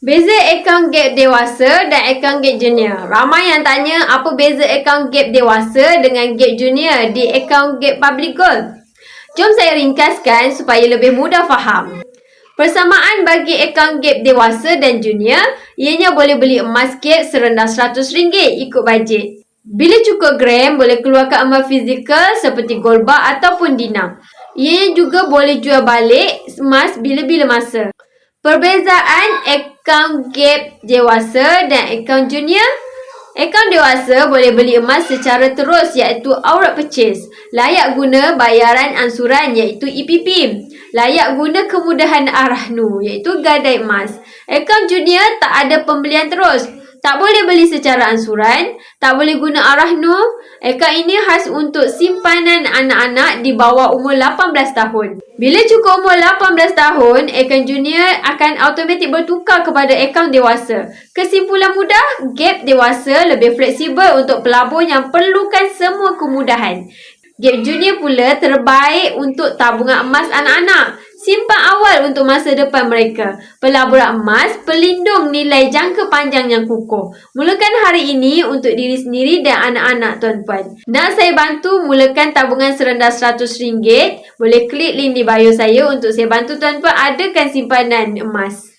Beza akaun gap dewasa dan akaun gap junior. Ramai yang tanya apa beza akaun gap dewasa dengan gap junior di akaun gap public gold. Jom saya ringkaskan supaya lebih mudah faham. Persamaan bagi akaun gap dewasa dan junior, ianya boleh beli emas gap serendah RM100 ikut bajet. Bila cukup gram, boleh keluarkan emas fizikal seperti gold bar ataupun dinam. Ianya juga boleh jual balik emas bila-bila masa. Perbezaan akaun gap dewasa dan akaun junior Akaun dewasa boleh beli emas secara terus iaitu outright purchase. Layak guna bayaran ansuran iaitu EPP. Layak guna kemudahan arahnu iaitu gadai emas. Akaun junior tak ada pembelian terus. Tak boleh beli secara ansuran, tak boleh guna arahnu. Akaun ini khas untuk simpanan anak-anak di bawah umur 18 tahun. Bila cukup umur 18 tahun, akaun junior akan automatik bertukar kepada akaun dewasa. Kesimpulan mudah, gap dewasa lebih fleksibel untuk pelabur yang perlukan semua kemudahan. Gap junior pula terbaik untuk tabungan emas anak-anak. Simpan awal untuk masa depan mereka. Pelaburan emas pelindung nilai jangka panjang yang kukuh. Mulakan hari ini untuk diri sendiri dan anak-anak tuan-puan. Nak saya bantu mulakan tabungan serendah RM100? Boleh klik link di bio saya untuk saya bantu tuan-puan adakan simpanan emas.